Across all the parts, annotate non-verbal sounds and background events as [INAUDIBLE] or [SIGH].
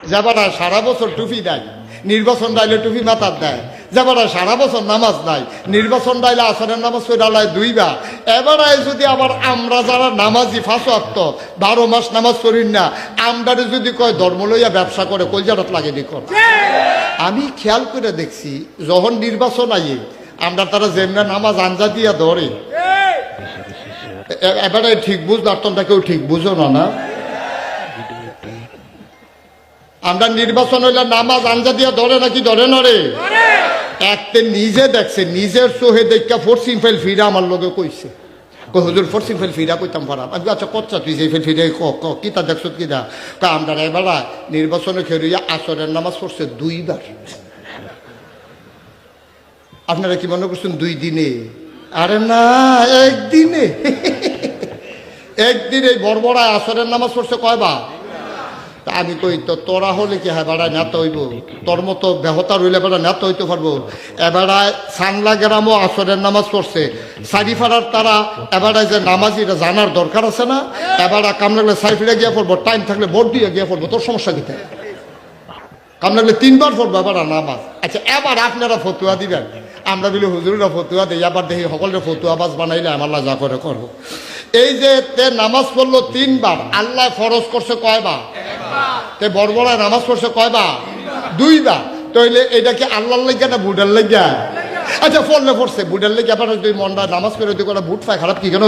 যাবারা সারা বছর টুপি দেয়, নির্বাচন ডাইলে টুপি মাথার দেয়, যাবারা সারা বছর নামাজ নাই, নির্বাচন ডাইলে আসরের নামাজ পেরালায় দুইবার এবারে যদি আবার আমরা যারা নামাজি ফাঁসো আত্ম বারো মাস নামাজ করিন না আমদারে যদি কয় ধর্ম লইয়া ব্যবসা করে, কলজারত লাগে দি কর। আমি খেয়াল করে দেখছি, যখন নির্বাচন আইয়ে, আমরা তারা যেমনা নামাজ আঞ্জা দিয়া ধরে এবারে ঠিক বুঝ ডাক্তারটা কেউ ঠিক বুঝো না না। আমরা নির্বাচন হইলে নামাজ আঞ্জা দিয়া ধরে নাকি ধরে না রে? একতে নিজে দেখছে নিজের চোহে দেখা ফোর্সিং ফেল ফিরা আমার লগে কইছে। কই হুজুর ফোর্সিং ফেল ফিরা কইতাম পারাম আমি আচ্ছা কচ্ছা তুই ফেল ফিরে ক ক কিতা দেখছ কিনা তা আমরা এবার নির্বাচনে খেলিয়া আসরের নামাজ পড়ছে দুইবার। আপনারা কি মনে করছেন দুই দিনে? আরে না একদিনে। [LAUGHS] একদিন এই বড়বড়ায় আসরের নামাজ পড়ছে কয়বার? তা আমি কই, তো তোরা হলে কি হ্যাঁ বেড়ায় নেতা হইব? তোর মতো বেহতা রইলে বেড়া নেতা হইতে পারব? এবারায় সাংলা গ্রামও আসরের নামাজ পড়ছে। সারিফারার তারা এবারায় যে নামাজিরা জানার দরকার আছে না? এবারা কাম লাগলে সাইফিরে গিয়ে পড়ব, টাইম থাকলে ভোট দিয়ে গিয়ে পড়ব, তোর সমস্যা কি থাকে? কাম লাগলে তিনবার পড়ব এবার নামাজ। আচ্ছা এবার আপনারা ফতুয়া দিবেন। আমরা বলি, হুজুররা ফতুয়া দিই আবার দেখি সকলের ফতুয়া বাস বানাইলে আমার যা করে করব। এই যে তে নামাজ পড়ল তিনবার, আল্লাহ ফরজ করছে কয়বার? তে বড় নামাজ পড়ছে কয়বার? দুইবার। তাইলে এটা কি আল্লাহর লেগে না বুডার লেগে আচ্ছা পড়লে পড়ছে বুডার লেগে আবার তুই মনটা নামাজ করে তুই কোনো বুট পায়, খারাপ কি কেন?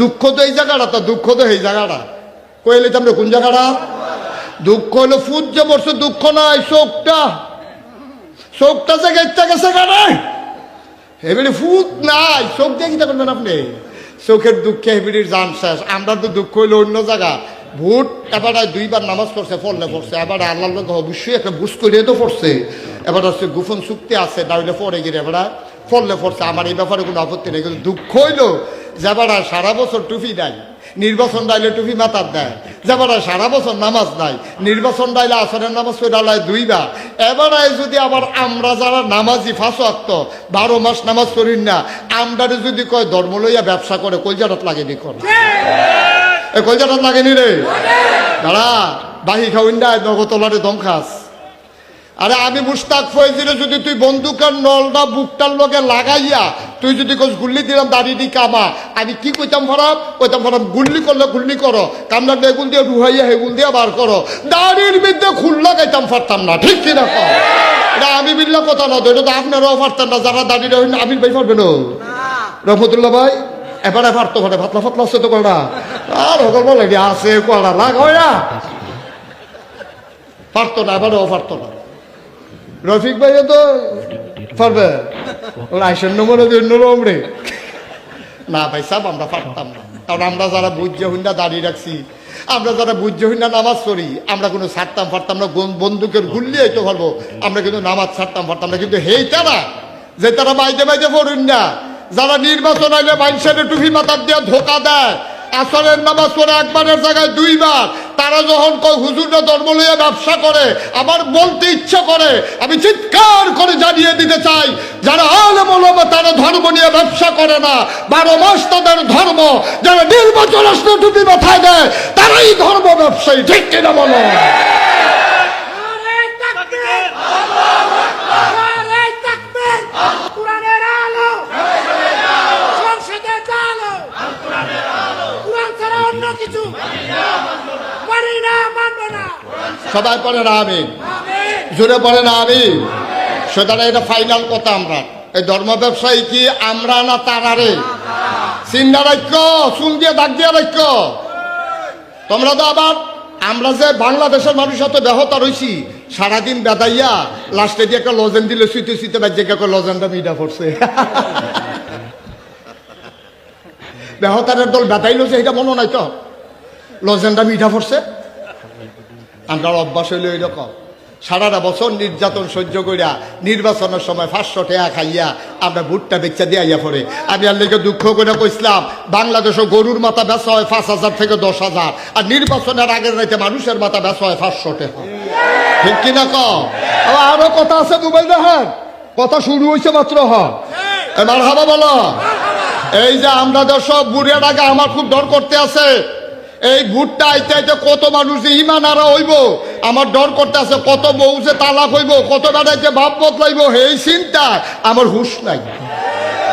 দুঃখ তো এই জায়গাটা, তো দুঃখ তো এই জায়গাটা। কইলে তোমরা কোন জায়গাটা? দুঃখ হলো ফুট যে পড়ছে, দুঃখ নাই, চোখটা। চোখটা যে গেছে কানে? এবারে ফুট নাই শোক দিয়ে কি করবেন আপনি? চোখের দুঃখে হেবিড়ির জান শেষ। আমরা তো দুঃখ হইল অন্য জায়গা। ভোট এবার দুইবার নামাজ পড়ছে ফললে পড়ছে। এবারে আল্লাহ লোক অবশ্যই একটা বুস করিয়ে তো পড়ছে। এবার হচ্ছে গোপন চুক্তি আছে তাহলে পরে গিয়ে এবার ফললে পড়ছে। আমার এই ব্যাপারে কোনো আপত্তি নেই, কিন্তু দুঃখ হইল যে সারা বছর টুপি দেয় নির্বাচন ডাইলে টুপি মাথার দেয়। যাবার সারা বছর নামাজ নাই নির্বাচন ডাইলে আসরের নামাজ ডালায় দুইবার। এবারে যদি আবার আমরা যারা নামাজি ফাঁসো আত্ম বারো মাস নামাজ করিন না আমদারে যদি কয় ধর্ম লইয়া ব্যবসা করে কলজারত লাগে নি করে এ কলজারত লাগেনি রে? দাঁড়া বাহি খাওয়িন না নগতলারে দম খাস আরে আমি মুস্তাক ফয়েজিরে যদি তুই বন্দুকের নলটা, বুকটার লগে লাগাইয়া তুই যদি কোচ গুল্লি দিলাম দাড়ি দি কামা, আমি কি কইতাম ফরাম? কইতাম ফরাম, গুল্লি করলে গুল্লি করো কামলা বেগুন দিয়ে রুহাইয়া হেগুল দিয়ে বার করো। দাড়ির বিদ্যে খুল লাগাইতাম পারতাম না, ঠিক কিনা কর এটা আমি বিল্লা কথা না এটা তো আপনারাও পারতেন না, যারা দাড়ি রহিন আমির ভাই পারবেন রহমতুল্লাহ ভাই, এবারে পারতো পারে ফাতলা ফাতলা আছে তো করা আর সকল বলে আছে করা লাগাও না। পারতো না, এবারেও না। রফিক ভাইও তো পারবে লাইসেন্স নম্বর রে। না ভাই সাহেব আমরা পারতাম না। কারণ আমরা যারা বুঝে হুন্ডা দাঁড়িয়ে রাখছি, আমরা যারা বুঝে হুন্ডা নামাজ পড়ি, আমরা কোনো ছাড়তাম পারতাম না বন্দুকের গুল্লি হইতে পারব। আমরা কিন্তু নামাজ ছাড়তাম পারতাম না, কিন্তু হেই তারা যে তারা বাইতে বাইতে পড়ুন না। যারা নির্বাচন আইলে মানুষের টুপি মাথার দিয়ে ধোকা দেয়, আসরের নামাজ পড়ে একবারের জায়গায় দুইবার তারা যখন কয়, হুজুররা ধর্ম লইয়া ব্যবসা করে, আমার বলতে ইচ্ছা করে, আমি চিৎকার করে জানিয়ে দিতে চাই, যারা আলেম ওলামা, তারা ধর্ম নিয়ে ব্যবসা করে না। বারো মাস তাদের ধর্ম, যারা নির্বাচন আসলে টুপি মাথায় দেয়, তারাই ধর্ম ব্যবসায়ী, ঠিক কিনা বলো? আলো! আলো! কিছু! মানি না না। সবাই পড়ে না আমি জোরে পড়ে না আমি সুতরাং এটা ফাইনাল কথা আমরা। এই ধর্ম ব্যবসায়ী কি আমরা না তারারে চিন্তা রাখ্য চুল দিয়ে দাগ দিয়ে রাখ্য তোমরা তো আবার আমরা যে বাংলাদেশের মানুষ এত ব্যাহতা রইছি সারাদিন বেদাইয়া লাস্টে দিয়ে একটা লজেন দিলে শুইতে শুইতে বাজ্যে একটা লজেনটা মিটা পড়ছে। ব্যাহতারের দল বেদাইলো যে এটা মনে নাই তো? লজেনটা মিঠা পড়ছে। আমরা অভ্যাস হইল এরকম সারাটা বছর নির্যাতন সহ্য করিয়া নির্বাচনের সময় পাঁচশো টাকা খাইয়া আমরা ভুট্টা বেচা দিয়া পরে আমি আর লেগে দুঃখ করে কইছিলাম, বাংলাদেশও গরুর মাথা বেচা হয় পাঁচ হাজার থেকে দশ হাজার, আর নির্বাচনের আগের রাইতে মানুষের মাথা বেচা হয় পাঁচশো টাকা। ঠিক কিনা ক আবার আরও কথা আছে মোবাইল দেখেন কথা শুরু হয়েছে মাত্র হ। এবার হাবা বলো। এই যে আমরা বুড়িয়ার আগে আমার খুব ডর করতে আছে। এই ভুট্টা আইতে আইতে কত মানুষ ইমান আরা হইব? আমার ডর করতে আছে কত বউ তালাক হইব, কত বেড়াইতে ভাব বদলাইব, এই চিন্তা আমার হুশ নাই।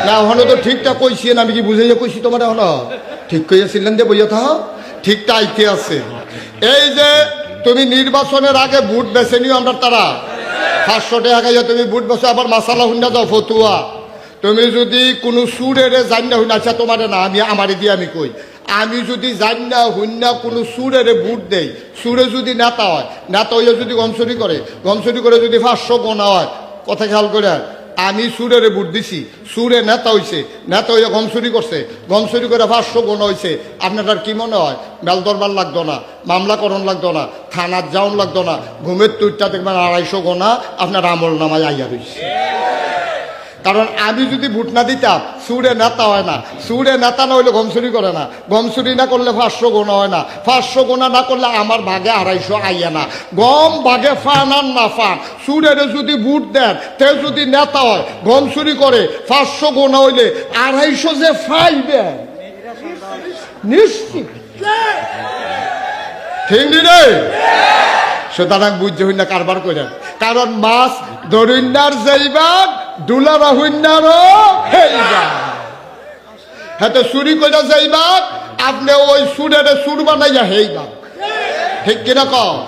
না, ওখানে তো ঠিকঠাক কইছি না, আমি কি বুঝাইয়া কইছি তোমার এখন? ঠিক কইয়াছিলেন যে বইয়া থাহ ঠিকটা আইতে আছে। এই যে তুমি নির্বাচনের আগে ভোট বেছে নিও আমরা তারা। পাঁচশো টাকা তুমি ভোট বেছো, আবার মাসালা হুন্ডা যাও ফতুয়া। তুমি যদি কোনো সুরেরে জান্না হুন্না আচ্ছা তোমার না, আমি, আমারে দিয়ে আমি কই? আমি যদি জান্না হুন্না কোনো সুরেরে ভোট দেই, সুরে যদি নেতা হয়, নেতা হইয়া যদি গমসরি করে গমসরি করে যদি পাঁচশো গোনা হয়, কথা খেয়াল করে আমি সুরেরে ভোট দিছি, সুরে নেতা হইছে, নেতা হইয়া গমসুরি করছে গমসুরি করে পাঁচশো গুণ হইছে, আপনার কি মনে হয়? বেল দরবার লাগতো না, মামলা করণ লাগতো না থানার যাওন লাগতো না, ঘুমের তুইটা দেখবেন আড়াইশো গোনা আপনার আমল নামায় আইয়া রইছে। কারণ আমি যদি ভোট না দিতাম, সুরে নেতা হয় না। সুরে নেতা না হইলে গমসুরি করে না। গমসুরি না করলে পাঁচশো গোনা হয় না। পাঁচশো গোনা না করলে আমার ভাগে আড়াইশো আইয়া না। গম ভাগে ফান আর না ফান। সুরের যদি ভোট দেন, তে যদি নেতা হয় গমসুরি করে পাঁচশো গোনা হইলে আড়াইশো যে ফাইবেন নিশ্চিত। ঠিক রে? সুতরাং বুঝতে হইন কারবার করেন কারণ মাছ দরিন্নার যাইবান হেইবান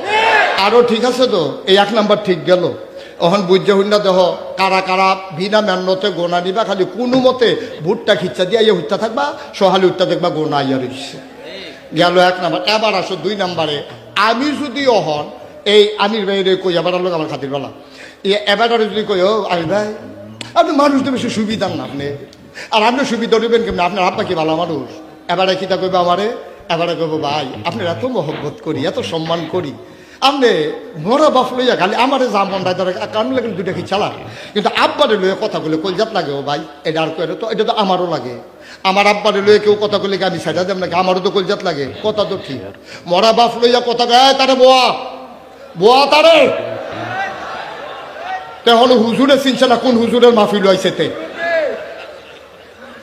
হ্যাঁ আরও ঠিক আছে তো? এই এক নাম্বার ঠিক গেল। অহন বুঝতে হইন না দেহ, কারা কারা বিনা মেন্নতে গোনা নিবা খালি কোনো মতে ভুট্টা খিচ্ছা দিয়া ইয়ে থাকবা, সহালি উঠতে দেখবা গোনা ইয়া রইছে। গেল এক নাম্বার। এবার আসো দুই নাম্বারে। আমি যদি অহন এই আমির ভাইরে কই লোক আমার খাতির বলা। এবার যদি কই, ও আমির ভাই আপনি মানুষ তো বেশি সুবিধার না আপনি। আর আপনি সুবিধা নেবেন কেমন? আপনার আপা কি ভালো মানুষ? এবারে কিতা কইবে আমারে? এবারে কইব, ভাই, আপনার এত মহব্বত করি, এত সম্মান করি। আপনি মরা বাপ লইয়া খালি আমারে যা মন রায় ধরে কারণ লাগে দুইটা কি চালা? কিন্তু আব্বারে লইয়া কথা বলে কলজাত লাগে, ও ভাই, এটা আর কয়ে তো, এটা তো আমারও লাগে। আমার আব্বারে লইয়া কেউ কথা বলে আমি সাইডা দেব নাকি? আমারও তো কলজাত লাগে, কথা তো ঠিক। মরা বাপ লইয়া কথা গায় তারে বোয়া বোয়া তারে! তেহলে হুজুরে চিনছে না কোন হুজুরের মাহফিল হয়েছে তে।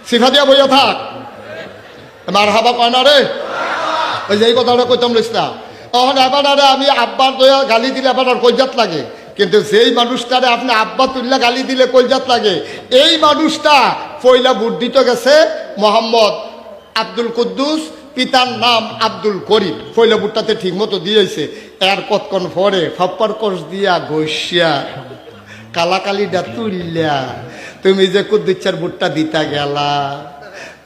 শিখা দিয়া বইয়া থাক। মার হাবা কয় না রে? ওই যে কথাটা কইতাম লিস তখন এবার আমি আব্বার দয়া গালি দিলে এবার আর কলজাত লাগে। কিন্তু যেই মানুষটারে আপনি আব্বা তুললে গালি দিলে কলজাত লাগে, এই মানুষটা পয়লা বুট দিতে গেছে মোহাম্মদ আব্দুল কুদ্দুস, পিতার নাম আব্দুল করিম। পয়লা বুটটাতে ঠিক মতো দিয়েছে। এর কতক্ষণ পরে ফাপ্পার কোষ দিয়া ঘষিয়া কালাকালিটা তুললা। তুমি যে কুদ্দুচ্ছার বুটটা দিতা গেলা।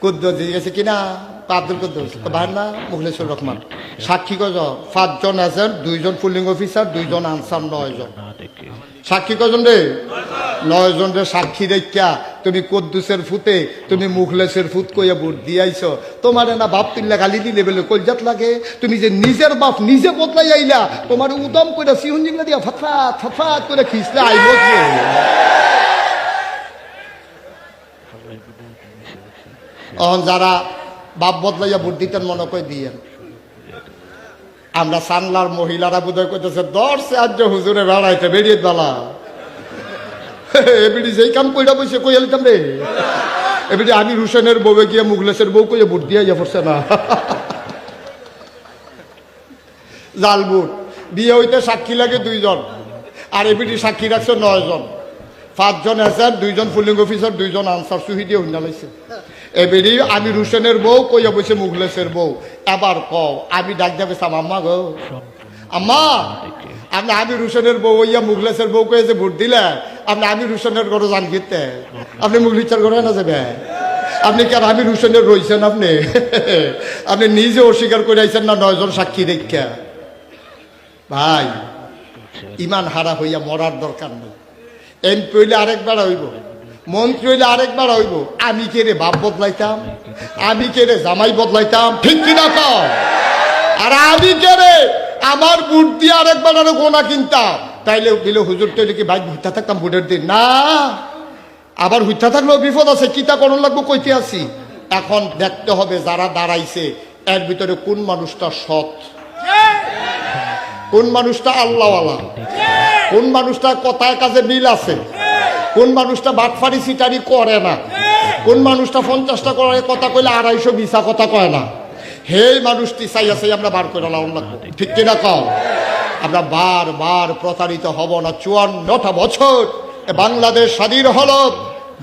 কুদ্দ দিয়ে গেছে কিনা? আব্দুল কুদ্দুস। মুখলেশ্বর রহমান। সাক্ষী কজন পাঁচজন আছেন দুইজন পুলিং অফিসার, দুইজন আনসার, নয়জন। সাক্ষী কজন রে? নয়জন রে সাক্ষী রেখা তুমি কদ্দুসের ফুতে, তুমি মুখলেসের ফুত কইয়া ভোট দিয়াইছ। তোমার না বাপ তিল্লা গালি দিলে বলে কলজাত লাগে? তুমি যে নিজের বাপ নিজে বদলাই আইলা, তোমার উদম করে সিহুন জিংলা দিয়া ফাতফাত ফাতফাত করে খিসলে আইব যারা বাপ বদলাইয়া ভোট দিতেন মনে করে দিয়েন। আমরা সানলার মহিলারা বোধহয় করতেছে দর্শে আজ হুজুরে বেড়াইতে, বেরিয়ে বেলা এবিডি যেই কাম কইরা বসে কই এলিতাম রে গিয়ে মুগলেশের বউ কইয়া বুট দিয়ে না। জাল বিয়ে হইতে সাক্ষী লাগে দুইজন, আর এবিডি সাক্ষী রাখছে নয়জন। পাঁচজন এসেন দুইজন পুলিং অফিসার, দুইজন আনসার সুহি দিয়ে হইনা লাইছে। এবারে আমি রুশনের বউ কইয়া বসে মুগলেশের বউ। এবার কও, আমি ডাক যাবে সাম আম্মা গো। আম্মা, আমি রুশনের বউ ইয়া মুগলেশের বউ কয়ে যে ভোট দিলে আপনি আমি রুশনের ঘরে যান গিতে। আপনি মুগলিচার ঘরে না যাবে। আপনি কি আর আমি রুশনের রইছেন আপনি? আপনি নিজে অস্বীকার করে আইছেন না নয়জন সাক্ষী দেখা ভাই, ইমান হারা হইয়া মরার দরকার নেই। এমপি হইলে আরেকবার হইব। মন্ত্রী হইলে আরেকবার হইব। আমি কে রে বাপ বদলাইতাম? আমি কে রে জামাই বদলাইতাম? ঠিক কিনা কও? আর আমি কে রে? আমার বুট দিয়ে আরেকবার আরও গোনা কিনতাম। তাইলে দিলে হুজুর তৈলে কি ভাই হুইতা থাকতাম বুটের দিন না। আবার হুইতা থাকলেও বিপদ আছে কিতা করণ লাগবো কইতে আসি। এখন দেখতে হবে যারা দাঁড়াইছে, এর ভিতরে কোন মানুষটা সৎ? কোন মানুষটা আল্লাহওয়ালা? কোন মানুষটা কথায় কাজে মিল আছে? কোন মানুষটা বাটফারি সিটারি করে না? কোন মানুষটা পঞ্চাশটা করে কথা কইলে আড়াইশো বিশা কথা কয় না? হে মানুষটি চাই আছে আমরা বার করে লাউন লাগবো। ঠিক কিনা কম আমরা বার বার প্রতারিত হব না। চুয়ান্নটা বছর বাংলাদেশ স্বাধীন হলো।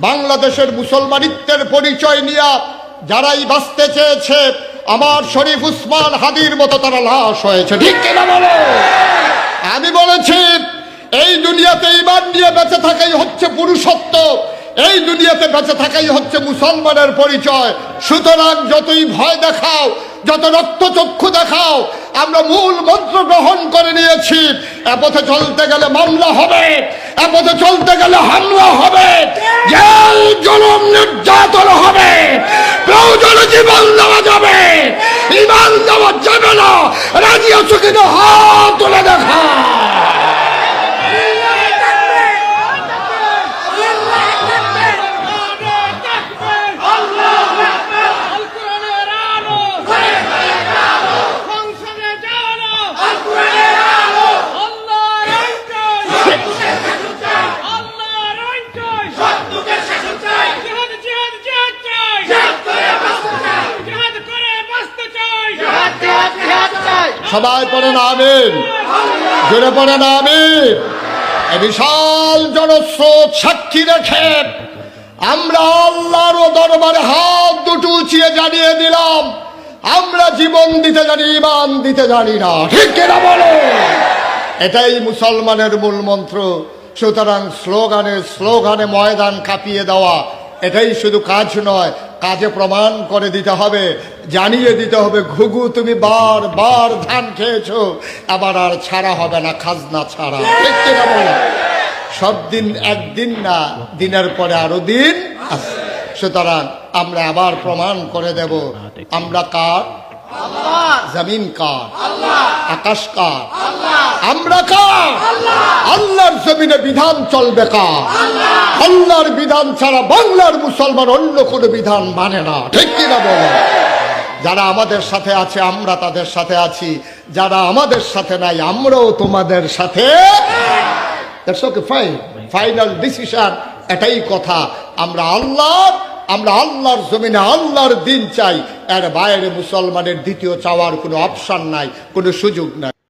বাংলাদেশের মুসলমানিত্বের পরিচয় নিয়ে যারাই বাঁচতে চেয়েছে, আমার শরীফ উসমান হাদির মতো তারা লাশ হয়েছে। ঠিক কিনা বলো? আমি বলেছি, এই দুনিয়াতে ইমান নিয়ে বেঁচে থাকাই হচ্ছে পুরুষত্ব, এই দুনিয়াতে বেঁচে থাকাই হচ্ছে মুসলমানের পরিচয়। সুতরাং যতই ভয় দেখাও, যত রক্তচক্ষু দেখাও আমরা মূল মন্ত্র গ্রহণ করে নিয়েছি। এপথে পথে চলতে গেলে মামলা হবে, এপথে পথে চলতে গেলে হামলা হবে, জেল, জলম, নির্যাতন হবে, প্রয়োজনে জীবন দেওয়া যাবে, ইমান দেওয়া যাবে না, রাজি আছো কিনা হাত তুলে দেখা। সবাই পড়ে আমিন। জোরে পড়ে না আমিন। এ বিশাল জনস্রোত সাক্ষী রেখে আমরা আল্লাহর দরবারে হাত দুটো উঁচিয়ে জানিয়ে দিলাম, আমরা জীবন দিতে জানি ইমান দিতে জানি না। ঠিক কিনা বলো? এটাই মুসলমানের মূল মন্ত্র। সুতরাং স্লোগানে স্লোগানে ময়দান কাঁপিয়ে দেওয়া এটাই শুধু কাজ নয়, কাজে প্রমাণ করে দিতে হবে, জানিয়ে দিতে হবে, ঘুঘু তুমি বার বার ধান খেয়েছ, আবার আর ছাড়া হবে না, খাজনা ছাড়া। সব দিন একদিন না, দিনের পরে আরও দিন সুতরাং আমরা আবার প্রমাণ করে দেব, আমরা কার জমিন কার? আকাশ কার? আমরা কার? আল্লাহর জমিনে বিধান চলবে কার? আল্লাহর বিধান ছাড়া বাংলার মুসলমান অন্য কোনো বিধান মানে না। ঠিক কিনা বলো? যারা আমাদের সাথে আছে আমরা তাদের সাথে আছি। যারা আমাদের সাথে নাই আমরাও তোমাদের সাথে ফাইনাল ডিসিশন এটাই কথা। আমরা আল্লাহ আমরা আল্লাহর জমিনে আল্লাহর দিন চাই। এর বাইরে মুসলমানের দ্বিতীয় চাওয়ার কোনো অপশান নাই, কোনো সুযোগ নাই।